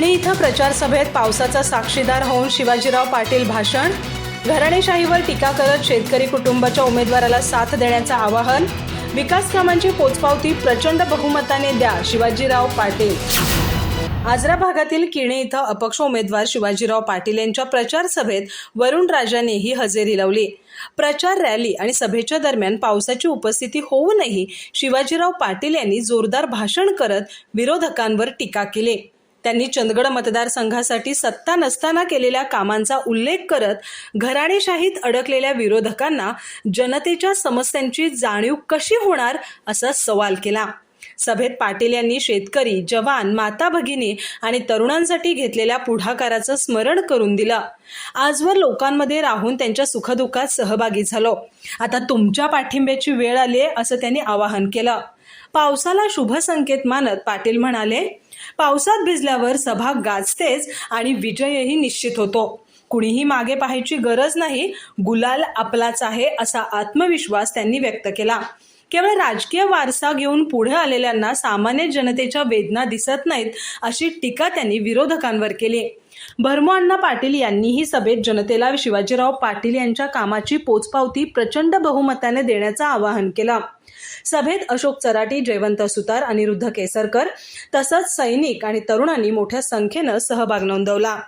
किणी इथं प्रचार सभेत पावसाचा साक्षीदार होऊन शिवाजीराव पाटील भाषण. घराणेशाहीवर टीका करत शेतकरी कुटुंबाच्या उमेदवाराला साथ देण्याचं आवाहन. विकास कामांची पोचपावती प्रचंड बहुमताने द्या शिवाजीराव पाटील. आजरा भागातील किणे इथं अपक्ष उमेदवार शिवाजीराव पाटील यांच्या प्रचार सभेत वरुण राजानेही हजेरी लावली. प्रचार रॅली आणि सभेच्या दरम्यान पावसाची उपस्थिती होऊनही शिवाजीराव पाटील यांनी जोरदार भाषण करत विरोधकांवर टीका केली. त्यांनी चंदगड मतदारसंघासाठी सत्ता नसताना केलेल्या कामांचा उल्लेख करत घराणेशाहीत अडकलेल्या विरोधकांना जनतेच्या समस्यांची जाणीव कशी होणार असा सवाल केला. सभेत पाटील यांनी शेतकरी जवान माता भगिनी आणि तरुणांसाठी घेतलेल्या पुढाकाराचं स्मरण करून दिलं. आजवर लोकांमध्ये राहून त्यांच्या सुखदुःखात सहभागी झालो. आता तुमच्या पाठिंब्याची वेळ आली आहे असं त्यांनी आवाहन केलं. पावसाला शुभ संकेत मानत पाटील म्हणाले पावसात भिजल्यावर सभा गाजतेच आणि विजयही निश्चित होतो. कुणीही मागे पाहायची गरज नाही गुलाल आपलाच आहे असा आत्मविश्वास त्यांनी व्यक्त केला. केवळ राजकीय वारसा घेऊन पुढे आलेल्यांना सामान्य जनतेच्या वेदना दिसत नाहीत अशी टीका त्यांनी विरोधकांवर केली. भरमोअण्णा पाटील यांनीही सभेत जनतेला शिवाजीराव पाटील यांच्या कामाची पोचपावती प्रचंड बहुमताने देण्याचं आवाहन केलं. सभेत अशोक चराटी जयवंत सुतार अनिरुद्ध केसरकर तसंच सैनिक आणि तरुणांनी मोठ्या संख्येनं सहभाग नोंदवला.